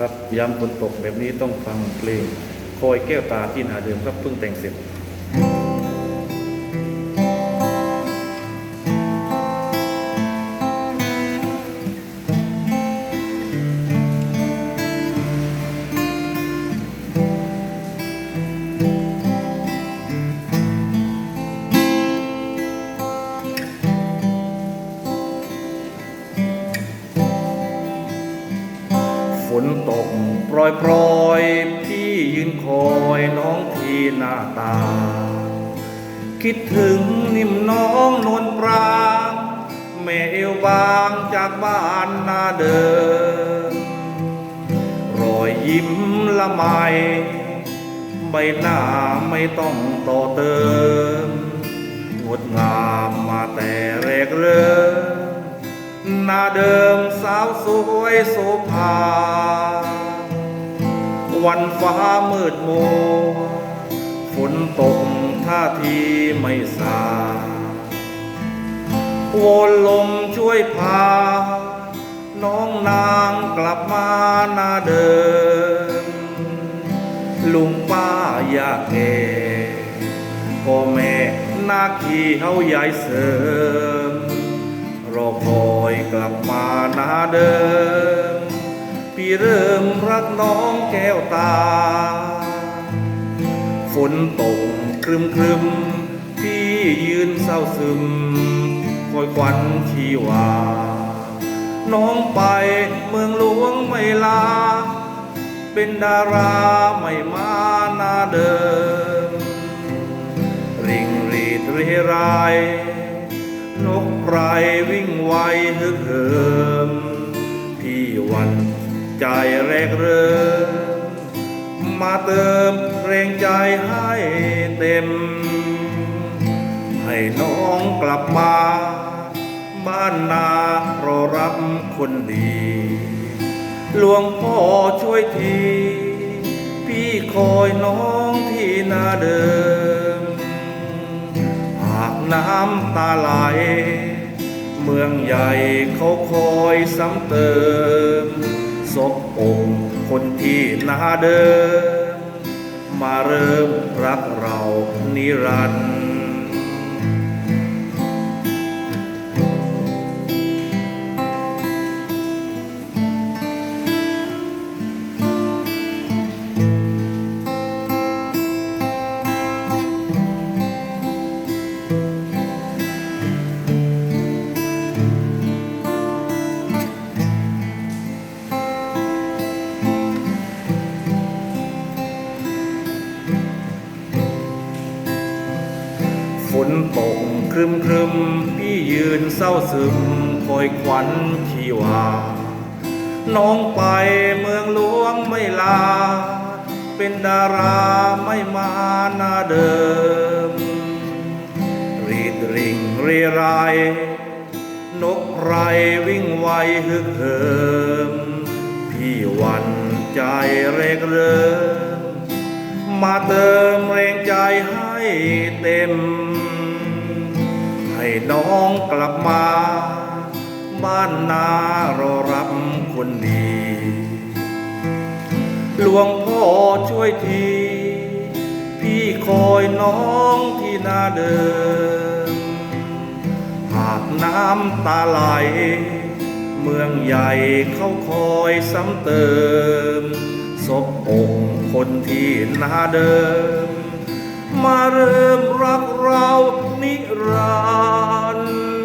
ครับยามฝนตกแบบนี้ต้องฟังเพลงคอยแก้วตาที่นาเดิมครับเพิ่งแต่งเสร็จ นตกปล่อยปล่อยพี่ยืนคอยน้องที่หน้าตา คิดถึงนิ่มน้องนวลปรางแม่เอวบางจากบ้านนาเดิมรอยยิ้มละไมใบหน้าไม่ต้องต่อเติมงดงามมาแต่แรกเริ่ม หน้าเดิมสาวสวยโสภา วันฟ้ามืดมัวฝนตกท่าทีไม่สาโวนลมช่วยพา น้องนางกลับมาหน้าเดิม ลุงป้ายาแก่พ่อแม่นาคีเฮาใหญ่เสริมร อคอยกลับมาหน้าเดิม พี่เริ่มรักน้องแก้วตา ฝนตกครึมครึมพี่ยืนเศร้าซึม คอยควันชีวา น้องไปเมืองหลวงไม่ลา เป็นดาราไม่มาหน้าเดิม ริงรีดเรไร นกไพรวิ่งไวฮึกเหิม พี่วันใจแรกเริ่มมาเติมแรงใจให้เต็ม ให้น้องกลับมา บ้านนารอรับคนดี หลวงพ่อช่วยที พี่คอยน้องที่นาเดิม น้ำตาไหล เมืองใหญ่เขาคอยซ้ำเติมศพองค์คนที่นาเดิม มาเริ่มรักเรานิรันดร์ นตกครึมครึมพี่ยืนเศร้าซึมคอยขวัญชีวา น้องไปเมืองหลวงไม่ลา เป็นดาราไม่มาหน้าเดิม รีดริงเรีรายนกไรวิ่งไวฮึกเหิม พี่วันใจเรกเริ่มมาเติมแรงใจให้เต็ม ให้น้องกลับมา บ้านนารอรับคนดี หลวงพ่อช่วยที พี่คอยน้องที่หน้าเดิม หากน้ำตาไหล เมืองใหญ่เขาคอยซ้ำเติมศพองค์คนที่หน้าเดิม มาเริ่มรักเรานิรันดร์